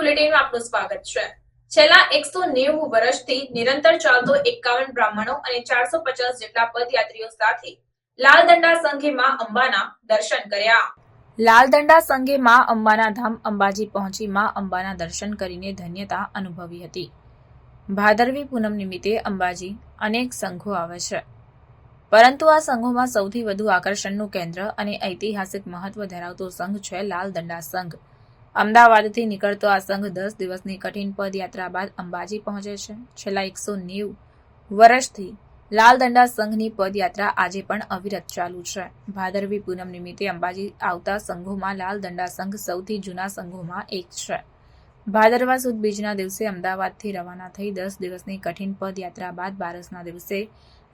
બુલેટિનમાં આપનું સ્વાગત છે. છેલ્લા એકસો નેવું વર્ષથી નિરંતર ચાલતો એકાવન બ્રાહ્મણો અને ચારસો પચાસ જેટલા પદયાત્રીઓ સાથે લાલદંડા સંઘેમાં અંબાના દર્શન કર્યા. લાલદંડા સંઘે માં અંબાના ધામ અંબાજી પહોંચી માં અંબાના દર્શન કરીને ધન્યતા અનુભવી હતી. ભાદરવી પૂનમ નિમિત્તે અંબાજી અનેક સંઘો આવે છે. પરંતુ આ સંઘોમાં સૌથી વધુ આકર્ષણનું કેન્દ્ર અને ઐતિહાસિક મહત્વ ધરાવતો સંઘ છે લાલદંડા સંઘ. અમદાવાદથી નીકળતો આ સંઘ દસ દિવસની કઠિન પદયાત્રા બાદ અંબાજી પહોંચે છે. છેલ્લા એકસો નેવું વર્ષથી લાલદંડા સંઘની પદયાત્રા આજે પણ અવિરત ચાલુ છે. ભાદરવી પૂનમ નિમિત્તે અંબાજી આવતા સંઘોમાં લાલદંડા સંઘ સૌથી જૂના સંઘોમાં એક છે. ભાદરવા સુદ બીજના દિવસે અમદાવાદથી રવાના થઈ દસ દિવસની કઠિન પદયાત્રા બાદ બારસના દિવસે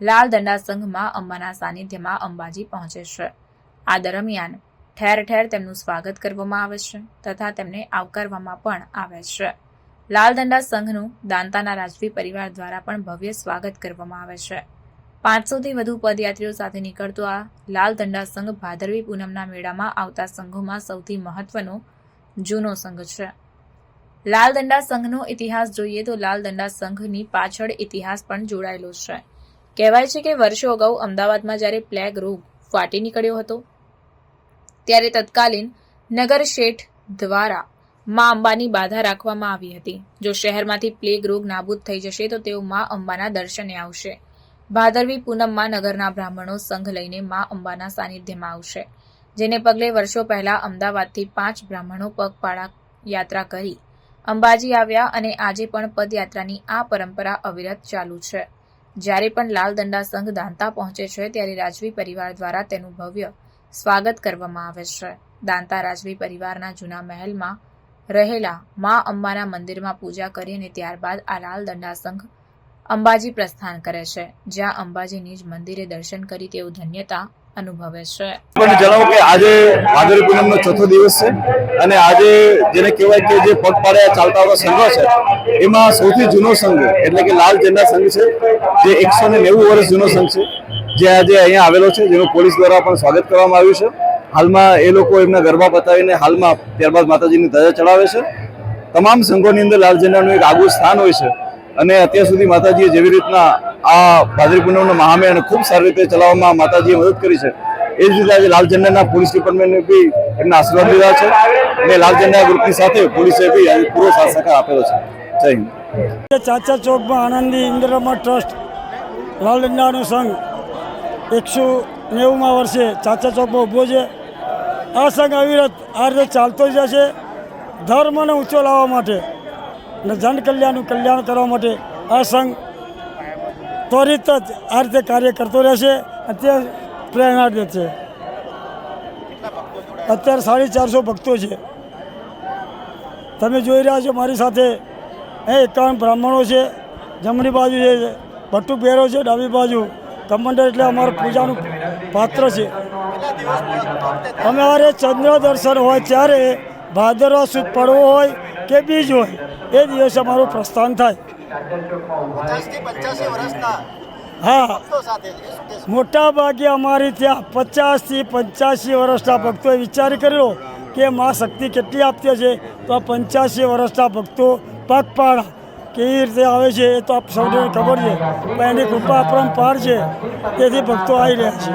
લાલદંડા સંઘમાં અંબાના સાનિધ્યમાં અંબાજી પહોંચે છે. આ દરમિયાન ઠેર ઠેર તેમનું સ્વાગત કરવામાં આવે છે તથા તેમને આવકારવામાં પણ આવે છે. લાલદંડા સંઘનું દાંતાના રાજવી પરિવાર દ્વારા પણ ભવ્ય સ્વાગત કરવામાં આવે છે. પાંચસોથી વધુ પદયાત્રીઓ સાથે નીકળતો આ લાલદંડા સંઘ ભાદરવી પૂનમના મેળામાં આવતા સંઘોમાં સૌથી મહત્વનો જૂનો સંઘ છે. લાલદંડા સંઘનો ઇતિહાસ જોઈએ તો લાલદંડા સંઘની પાછળ ઇતિહાસ પણ જોડાયેલો છે. કહેવાય છે કે વર્ષો અગાઉ અમદાવાદમાં જ્યારે પ્લેગ રોગ ફાટી નીકળ્યો હતો ત્યારે તત્કાલીન નગર શેઠ દ્વારા મા અંબાની બાધા રાખવામાં આવી હતી. જો શહેરમાંથી પ્લેગ રોગ નાબૂદ થઈ જશે, તો તેઓ મા અંબાના દર્શને આવશે. ભાદરવી પૂનમમાં નગરના બ્રાહ્મણો સંઘ લઈને મા અંબાના સાનિધ્યમાં આવશે, જેને પગલે વર્ષો પહેલા અમદાવાદથી પાંચ બ્રાહ્મણો પગપાળા યાત્રા કરી અંબાજી આવ્યા અને આજે પણ પદયાત્રાની આ પરંપરા અવિરત ચાલુ છે. જ્યારે પણ લાલદંડા સંઘ દાંતા પહોંચે છે, ત્યારે રાજવી પરિવાર દ્વારા તેનું ભવ્ય સ્વાગત કરવામાં આવે છે. દાંતા રાજવી પરિવારના જૂના મહેલમાં રહેલા મા અંબાના મંદિરમાં પૂજા કરીને ત્યારબાદ આ લાલ દંડા સંઘ અંબાજી પ્રસ્થાન કરે છે. જ્યાં અંબાજીની જ મંદિરે દર્શન કરી તેઓ ધન્યતા અનુભવે છે. પણ જણાવો કે આજે ભાદરવી પૂનમનો ચોથો દિવસ છે અને આજે જેને કહેવાય કે જે પગપાળે ચાલતા આવતા સંઘો છે, એમાં સૌથી જૂનો સંઘ એટલે કે લાલ ઝંડા સંઘ છે, જે એકસો ને નેવું વર્ષ જૂનો સંઘ છે, જે આજે અહીંયા આવેલો છે, જેનું પોલીસ દ્વારા પણ સ્વાગત કરવામાં આવ્યું છે. હાલમાં એ લોકો એમના ગરબા પતાવીને હાલમાં ત્યારબાદ માતાજીની ધજા ચડાવે છે. તમામ સંઘોની અંદર લાલ ઝંડાનું એક આગવું સ્થાન હોય છે અને અત્યાર સુધી માતાજીએ જેવી રીતના આ ભાદરવી પૂનમનો અને ખૂબ સારી રીતે ચલાવવામાં માતાજીએ મદદ કરી છે. એ જ રીતે આજે લાલ ઝંડાના પોલીસ ડિપાર્ટમેન્ટને બી એમના આશીર્વાદ લીધા છે અને લાલ ઝંડા ગ્રુપની સાથે પોલીસે બી આજે પૂરો સાથ આપેલો છે. જય હિન્દ. ચાચા ચોકમાં આનંદી ઇન્દ્રમા ટ્રસ્ટ લાલડંડાનો સંઘ, એકસો નેવુંમાં વર્ષે ચાચા ચોકમાં ઊભો છે. આ સંઘ અવિરત આ રીતે ચાલતો જ જશે ધર્મને ઊંચો લાવવા માટે અને જન કલ્યાણનું કલ્યાણ કરવા માટે આ સંઘ ત્વરિત જ આ રીતે કાર્ય કરતો રહેશે. અત્યારે પ્રેરણા દે છે. અત્યારે સાડી ચારસો ભક્તો છે. તમે જોઈ રહ્યા છો મારી સાથે એ એકાવન બ્રાહ્મણો છે. જમણી બાજુ છે ભટ્ટુ પહેરો છે, ડાબી બાજુ કમંડર એટલે અમારું પૂજાનું પાત્ર છે. અમારે ચંદ્ર દર્શન હોય ત્યારે ભાદરવા સુદ પડવો હોય કે બીજ હોય, એ દિવસે અમારું પ્રસ્થાન થાય. હા. મોટા ભાગે અમારી ત્યાં પચાસથી પંચ્યાસી વર્ષના ભક્તોએ વિચાર કર્યો કે મા શક્તિ કેટલી આપતી છે તો આ પંચ્યાસી વર્ષના ભક્તો પગપાળા કેવી રીતે આવે છે એ તો આપ સૌને ખબર છે. પણ એની કૃપા પરંપાર છે. તેથી ભક્તો આવી રહ્યા છે.